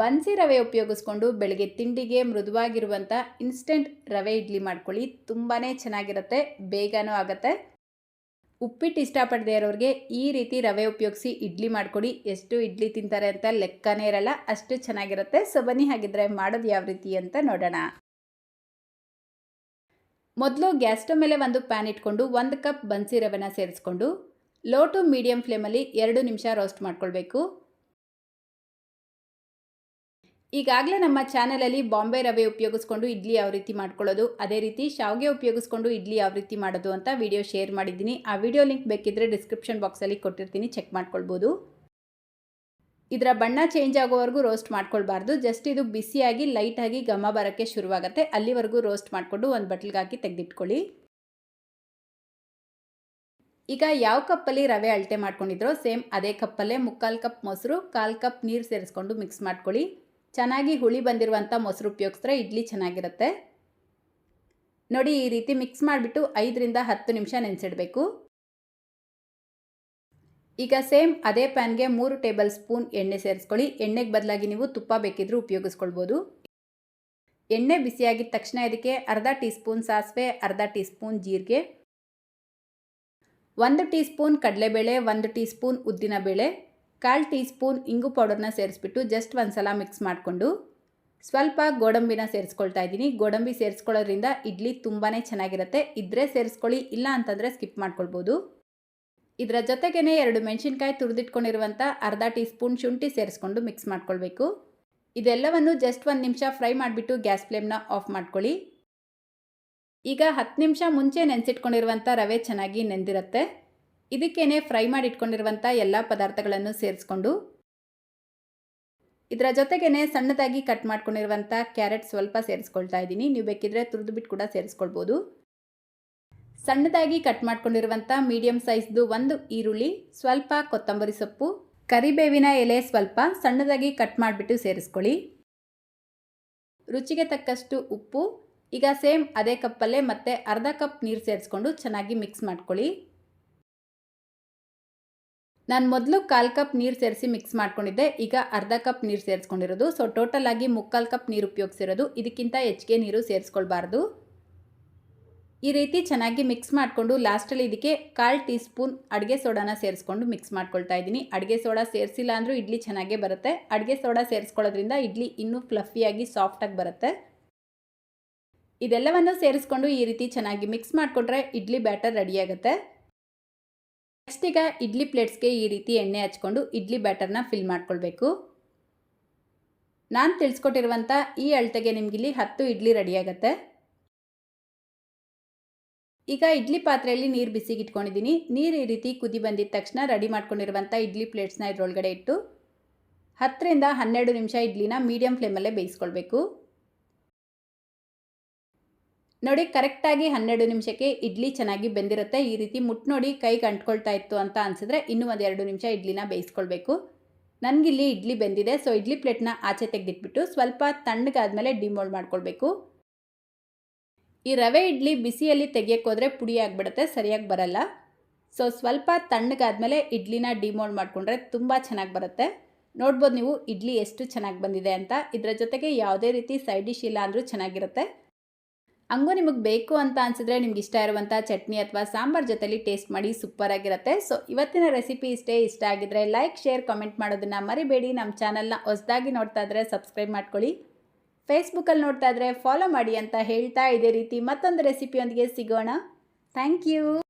ಬನ್ಸಿ ರವೆ ಉಪಯೋಗಿಸ್ಕೊಂಡು ಬೆಳಗ್ಗೆ ತಿಂಡಿಗೆ ಮೃದುವಾಗಿರುವಂಥ ಇನ್ಸ್ಟೆಂಟ್ ರವೆ ಇಡ್ಲಿ ಮಾಡ್ಕೊಳ್ಳಿ. ತುಂಬಾ ಚೆನ್ನಾಗಿರುತ್ತೆ, ಬೇಗನೂ ಆಗುತ್ತೆ. ಉಪ್ಪಿಟ್ಟು ಇಷ್ಟಪಡದೇ ಇರೋರಿಗೆ ಈ ರೀತಿ ರವೆ ಉಪಯೋಗಿಸಿ ಇಡ್ಲಿ ಮಾಡ್ಕೊಡಿ. ಎಷ್ಟು ಇಡ್ಲಿ ತಿಂತಾರೆ ಅಂತ ಲೆಕ್ಕನೇ ಇರಲ್ಲ, ಅಷ್ಟು ಚೆನ್ನಾಗಿರುತ್ತೆ. ಸೊ, ಬನ್ನಿ ಹಾಗಿದ್ರೆ ಮಾಡೋದು ಯಾವ ರೀತಿ ಅಂತ ನೋಡೋಣ. ಮೊದಲು ಗ್ಯಾಸ್ ಸ್ಟವ್ ಮೇಲೆ ಒಂದು ಪ್ಯಾನ್ ಇಟ್ಕೊಂಡು ಒಂದು ಕಪ್ ಬನ್ಸಿ ರವೆನ ಸೇರಿಸ್ಕೊಂಡು, ಲೋ ಟು ಮೀಡಿಯಂ ಫ್ಲೇಮಲ್ಲಿ ಎರಡು ನಿಮಿಷ ರೋಸ್ಟ್ ಮಾಡ್ಕೊಳ್ಬೇಕು. ಈಗಾಗಲೇ ನಮ್ಮ ಚಾನಲಲ್ಲಿ ಬಾಂಬೆ ರವೆ ಉಪಯೋಗಿಸ್ಕೊಂಡು ಇಡ್ಲಿ ಯಾವ ರೀತಿ ಮಾಡ್ಕೊಳ್ಳೋದು, ಅದೇ ರೀತಿ ಶಾವಿಗೆ ಉಪಯೋಗಿಸ್ಕೊಂಡು ಇಡ್ಲಿ ಯಾವ ರೀತಿ ಮಾಡೋದು ಅಂತ ವಿಡಿಯೋ ಶೇರ್ ಮಾಡಿದ್ದೀನಿ. ಆ ವಿಡಿಯೋ ಲಿಂಕ್ ಬೇಕಿದ್ದರೆ ಡಿಸ್ಕ್ರಿಪ್ಷನ್ ಬಾಕ್ಸಲ್ಲಿ ಕೊಟ್ಟಿರ್ತೀನಿ ಚೆಕ್ ಮಾಡ್ಕೊಳ್ಬೋದು. ಇದರ ಬಣ್ಣ ಚೇಂಜ್ ಆಗೋವರೆಗೂ ರೋಸ್ಟ್ ಮಾಡ್ಕೊಳ್ಬಾರ್ದು. ಜಸ್ಟ್ ಇದು ಬಿಸಿಯಾಗಿ ಲೈಟಾಗಿ ಘಮ ಬರೋಕ್ಕೆ ಶುರುವಾಗುತ್ತೆ. ಅಲ್ಲಿವರೆಗೂ ರೋಸ್ಟ್ ಮಾಡಿಕೊಂಡು ಒಂದು ಬಟ್ಲಿಗೆ ಹಾಕಿ ತೆಗೆದಿಟ್ಕೊಳ್ಳಿ. ಈಗ ಯಾವ ಕಪ್ಪಲ್ಲಿ ರವೆ ಅಳತೆ ಮಾಡ್ಕೊಂಡಿದ್ರೋ ಸೇಮ್ ಅದೇ ಕಪ್ಪಲ್ಲೇ ಮುಕ್ಕಾಲು ಕಪ್ ಮೊಸರು, ಕಾಲು ಕಪ್ ನೀರು ಸೇರಿಸ್ಕೊಂಡು ಮಿಕ್ಸ್ ಮಾಡ್ಕೊಳ್ಳಿ. ಚೆನ್ನಾಗಿ ಹುಳಿ ಬಂದಿರುವಂಥ ಮೊಸರು ಉಪಯೋಗಿಸಿದ್ರೆ ಇಡ್ಲಿ ಚೆನ್ನಾಗಿರುತ್ತೆ. ನೋಡಿ ಈ ರೀತಿ ಮಿಕ್ಸ್ ಮಾಡಿಬಿಟ್ಟು ಐದರಿಂದ ಹತ್ತು ನಿಮಿಷ ನೆನೆಸಿಡಬೇಕು. ಈಗ ಸೇಮ್ ಅದೇ ಪ್ಯಾನ್ಗೆ ಮೂರು ಟೇಬಲ್ ಸ್ಪೂನ್ ಎಣ್ಣೆ ಸೇರಿಸ್ಕೊಳ್ಳಿ. ಎಣ್ಣೆಗೆ ಬದಲಾಗಿ ನೀವು ತುಪ್ಪ ಬೇಕಿದ್ರೂ ಉಪಯೋಗಿಸ್ಕೊಳ್ಬೋದು. ಎಣ್ಣೆ ಬಿಸಿಯಾಗಿದ್ದ ತಕ್ಷಣ ಇದಕ್ಕೆ ಅರ್ಧ ಟೀ ಸ್ಪೂನ್ ಸಾಸಿವೆ, ಅರ್ಧ ಟೀ ಸ್ಪೂನ್ ಜೀರಿಗೆ, ಒಂದು ಟೀ ಸ್ಪೂನ್ ಕಡಲೆಬೇಳೆ, ಒಂದು ಟೀ ಸ್ಪೂನ್ ಉದ್ದಿನಬೇಳೆ ಕಾಲು ಟೀ ಸ್ಪೂನ್ ಇಂಗು ಪೌಡರ್ನ ಸೇರಿಸ್ಬಿಟ್ಟು ಜಸ್ಟ್ ಒಂದು ಸಲ ಮಿಕ್ಸ್ ಮಾಡಿಕೊಂಡು ಸ್ವಲ್ಪ ಗೋಡಂಬಿನ ಸೇರಿಸ್ಕೊಳ್ತಾ ಇದ್ದೀನಿ. ಗೋಡಂಬಿ ಸೇರಿಸ್ಕೊಳ್ಳೋದ್ರಿಂದ ಇಡ್ಲಿ ತುಂಬಾ ಚೆನ್ನಾಗಿರುತ್ತೆ. ಇದ್ರೆ ಸೇರಿಸ್ಕೊಳ್ಳಿ, ಇಲ್ಲ ಅಂತಂದರೆ ಸ್ಕಿಪ್ ಮಾಡ್ಕೊಳ್ಬೋದು. ಇದರ ಜೊತೆಗೇ ಎರಡು ಮೆಣಸಿನ್ಕಾಯಿ ತುರಿದಿಟ್ಕೊಂಡಿರುವಂಥ ಅರ್ಧ ಟೀ ಸ್ಪೂನ್ ಶುಂಠಿ ಸೇರಿಸ್ಕೊಂಡು ಮಿಕ್ಸ್ ಮಾಡ್ಕೊಳ್ಬೇಕು. ಇದೆಲ್ಲವನ್ನು ಜಸ್ಟ್ ಒಂದು ನಿಮಿಷ ಫ್ರೈ ಮಾಡಿಬಿಟ್ಟು ಗ್ಯಾಸ್ ಫ್ಲೇಮ್ನ ಆಫ್ ಮಾಡ್ಕೊಳ್ಳಿ. ಈಗ ಹತ್ತು ನಿಮಿಷ ಮುಂಚೆ ನೆನೆಸಿಟ್ಕೊಂಡಿರುವಂಥ ರವೆ ಚೆನ್ನಾಗಿ ನೆಂದಿರುತ್ತೆ. ಇದಕ್ಕೇನೆ ಫ್ರೈ ಮಾಡಿ ಇಟ್ಕೊಂಡಿರುವಂಥ ಎಲ್ಲ ಪದಾರ್ಥಗಳನ್ನು ಸೇರಿಸ್ಕೊಂಡು, ಇದರ ಜೊತೆಗೇನೆ ಸಣ್ಣದಾಗಿ ಕಟ್ ಮಾಡ್ಕೊಂಡಿರುವಂಥ ಕ್ಯಾರೆಟ್ ಸ್ವಲ್ಪ ಸೇರಿಸ್ಕೊಳ್ತಾ ಇದ್ದೀನಿ. ನೀವು ಬೇಕಿದ್ರೆ ತುರಿದುಬಿಟ್ಟು ಕೂಡ ಸೇರಿಸ್ಕೊಳ್ಬೋದು. ಸಣ್ಣದಾಗಿ ಕಟ್ ಮಾಡ್ಕೊಂಡಿರುವಂಥ ಮೀಡಿಯಂ ಸೈಜ್ದು ಒಂದು ಈರುಳ್ಳಿ, ಸ್ವಲ್ಪ ಕೊತ್ತಂಬರಿ ಸೊಪ್ಪು, ಕರಿಬೇವಿನ ಎಲೆ ಸ್ವಲ್ಪ ಸಣ್ಣದಾಗಿ ಕಟ್ ಮಾಡಿಬಿಟ್ಟು ಸೇರಿಸ್ಕೊಳ್ಳಿ. ರುಚಿಗೆ ತಕ್ಕಷ್ಟು ಉಪ್ಪು, ಈಗ ಸೇಮ್ ಅದೇ ಕಪ್ಪಲ್ಲೇ ಮತ್ತೆ ಅರ್ಧ ಕಪ್ ನೀರು ಸೇರಿಸ್ಕೊಂಡು ಚೆನ್ನಾಗಿ ಮಿಕ್ಸ್ ಮಾಡ್ಕೊಳ್ಳಿ. ನಾನು ಮೊದಲು ಕಾಲು ಕಪ್ ನೀರು ಸೇರಿಸಿ ಮಿಕ್ಸ್ ಮಾಡ್ಕೊಂಡಿದ್ದೆ, ಈಗ ಅರ್ಧ ಕಪ್ ನೀರು ಸೇರಿಸ್ಕೊಂಡಿರೋದು. ಸೊ ಟೋಟಲ್ ಆಗಿ ಮುಕ್ಕಾಲು ಕಪ್ ನೀರು ಉಪಯೋಗಿಸಿರೋದು. ಇದಕ್ಕಿಂತ ಹೆಚ್ಚಿಗೆ ನೀರು ಸೇರಿಸ್ಕೊಳ್ಬಾರ್ದು. ಈ ರೀತಿ ಚೆನ್ನಾಗಿ ಮಿಕ್ಸ್ ಮಾಡಿಕೊಂಡು ಲಾಸ್ಟಲ್ಲಿ ಇದಕ್ಕೆ ಕಾಲು ಟೀ ಸ್ಪೂನ್ ಅಡುಗೆ ಸೋಡಾನ ಸೇರಿಸ್ಕೊಂಡು ಮಿಕ್ಸ್ ಮಾಡ್ಕೊಳ್ತಾ ಇದ್ದೀನಿ. ಅಡುಗೆ ಸೋಡಾ ಸೇರಿಸಿಲ್ಲ ಅಂದರೂ ಇಡ್ಲಿ ಚೆನ್ನಾಗೇ ಬರುತ್ತೆ. ಅಡುಗೆ ಸೋಡಾ ಸೇರಿಸ್ಕೊಳ್ಳೋದ್ರಿಂದ ಇಡ್ಲಿ ಇನ್ನೂ ಫ್ಲಫಿಯಾಗಿ ಸಾಫ್ಟಾಗಿ ಬರುತ್ತೆ. ಇದೆಲ್ಲವನ್ನು ಸೇರಿಸ್ಕೊಂಡು ಈ ರೀತಿ ಚೆನ್ನಾಗಿ ಮಿಕ್ಸ್ ಮಾಡಿಕೊಂಡ್ರೆ ಇಡ್ಲಿ ಬ್ಯಾಟರ್ ರೆಡಿಯಾಗುತ್ತೆ ನೆಕ್ಸ್ಟ್ ಈಗ ಇಡ್ಲಿ ಪ್ಲೇಟ್ಸ್ಗೆ ಈ ರೀತಿ ಎಣ್ಣೆ ಹಚ್ಕೊಂಡು ಇಡ್ಲಿ ಬ್ಯಾಟರ್ನ ಫಿಲ್ ಮಾಡ್ಕೊಳ್ಬೇಕು. ನಾನು ತಿಳಿಸ್ಕೊಟ್ಟಿರುವಂಥ ಈ ಅಳತೆಗೆ ನಿಮಗಿಲ್ಲಿ ಹತ್ತು ಇಡ್ಲಿ ರೆಡಿಯಾಗತ್ತೆ ಈಗ ಇಡ್ಲಿ ಪಾತ್ರೆಯಲ್ಲಿ ನೀರು ಬಿಸಿಗೆ ಇಟ್ಕೊಂಡಿದ್ದೀನಿ ನೀರು ಈ ರೀತಿ ಕುದಿ ಬಂದಿದ ತಕ್ಷಣ ರೆಡಿ ಮಾಡ್ಕೊಂಡಿರುವಂಥ ಇಡ್ಲಿ ಪ್ಲೇಟ್ಸ್ನ ಇದರೊಳಗಡೆ ಇಟ್ಟು ಹತ್ತರಿಂದ ಹನ್ನೆರಡು ನಿಮಿಷ ಇಡ್ಲಿನ ಮೀಡಿಯಂ ಫ್ಲೇಮಲ್ಲೇ ಬೇಯಿಸ್ಕೊಳ್ಬೇಕು. ನೋಡಿ, ಕರೆಕ್ಟಾಗಿ ಹನ್ನೆರಡು ನಿಮಿಷಕ್ಕೆ ಇಡ್ಲಿ ಚೆನ್ನಾಗಿ ಬೆಂದಿರುತ್ತೆ. ಈ ರೀತಿ ಮುಟ್ಟು ನೋಡಿ ಕೈಗೆ ಅಂಟ್ಕೊಳ್ತಾ ಇತ್ತು ಅಂತ ಅನಿಸಿದ್ರೆ ಇನ್ನೂ ಒಂದು ಎರಡು ನಿಮಿಷ ಇಡ್ಲಿನ ಬೇಯಿಸ್ಕೊಳ್ಬೇಕು. ನನಗಿಲ್ಲಿ ಇಡ್ಲಿ ಬೆಂದಿದೆ, ಸೊ ಇಡ್ಲಿ ಪ್ಲೇಟ್ನ ಆಚೆ ತೆಗೆದಿಟ್ಬಿಟ್ಟು ಸ್ವಲ್ಪ ತಣ್ಣಗಾದ್ಮೇಲೆ ಡಿಮೋಲ್ಡ್ ಮಾಡ್ಕೊಳ್ಬೇಕು. ಈ ರವೆ ಇಡ್ಲಿ ಬಿಸಿಯಲ್ಲಿ ತೆಗಿಯೋಕ್ಕೋದ್ರೆ ಪುಡಿ ಆಗಿಬಿಡುತ್ತೆ, ಸರಿಯಾಗಿ ಬರಲ್ಲ. ಸೊ ಸ್ವಲ್ಪ ತಣ್ಣಗಾದ್ಮೇಲೆ ಇಡ್ಲಿನ ಡಿಮೋಲ್ಡ್ ಮಾಡಿಕೊಂಡ್ರೆ ತುಂಬ ಚೆನ್ನಾಗಿ ಬರುತ್ತೆ. ನೋಡ್ಬೋದು ನೀವು ಇಡ್ಲಿ ಎಷ್ಟು ಚೆನ್ನಾಗಿ ಬಂದಿದೆ ಅಂತ. ಇದರ ಜೊತೆಗೆ ಯಾವುದೇ ರೀತಿ ಸೈಡ್ ಡಿಶ್ ಇಲ್ಲ ಅಂದರೂ ಚೆನ್ನಾಗಿರುತ್ತೆ. ಹಂಗೂ ನಿಮಗೆ ಬೇಕು ಅಂತ ಅನಿಸಿದ್ರೆ ನಿಮ್ಗೆ ಇಷ್ಟ ಇರುವಂಥ ಚಟ್ನಿ ಅಥವಾ ಸಾಂಬಾರ್ ಜೊತೆಲಿ ಟೇಸ್ಟ್ ಮಾಡಿ ಸೂಪರಾಗಿರುತ್ತೆ ಸೊ ಇವತ್ತಿನ ರೆಸಿಪಿ ಇಷ್ಟೇ ಇಷ್ಟ ಆಗಿದ್ರೆ ಲೈಕ್ ಶೇರ್ ಕಮೆಂಟ್ ಮಾಡೋದನ್ನು ಮರಿಬೇಡಿ. ನಮ್ಮ ಚಾನಲ್ನ ಹೊಸದಾಗಿ ನೋಡ್ತಾ ಇದ್ರೆ ಸಬ್ಸ್ಕ್ರೈಬ್ ಮಾಡ್ಕೊಳ್ಳಿ. ಫೇಸ್ಬುಕ್ಕಲ್ಲಿ ನೋಡ್ತಾ ಇದ್ರೆ ಫಾಲೋ ಮಾಡಿ ಅಂತ ಹೇಳ್ತಾ ಇದೇ ರೀತಿ ಮತ್ತೊಂದು ರೆಸಿಪಿಯೊಂದಿಗೆ ಸಿಗೋಣ. Thank you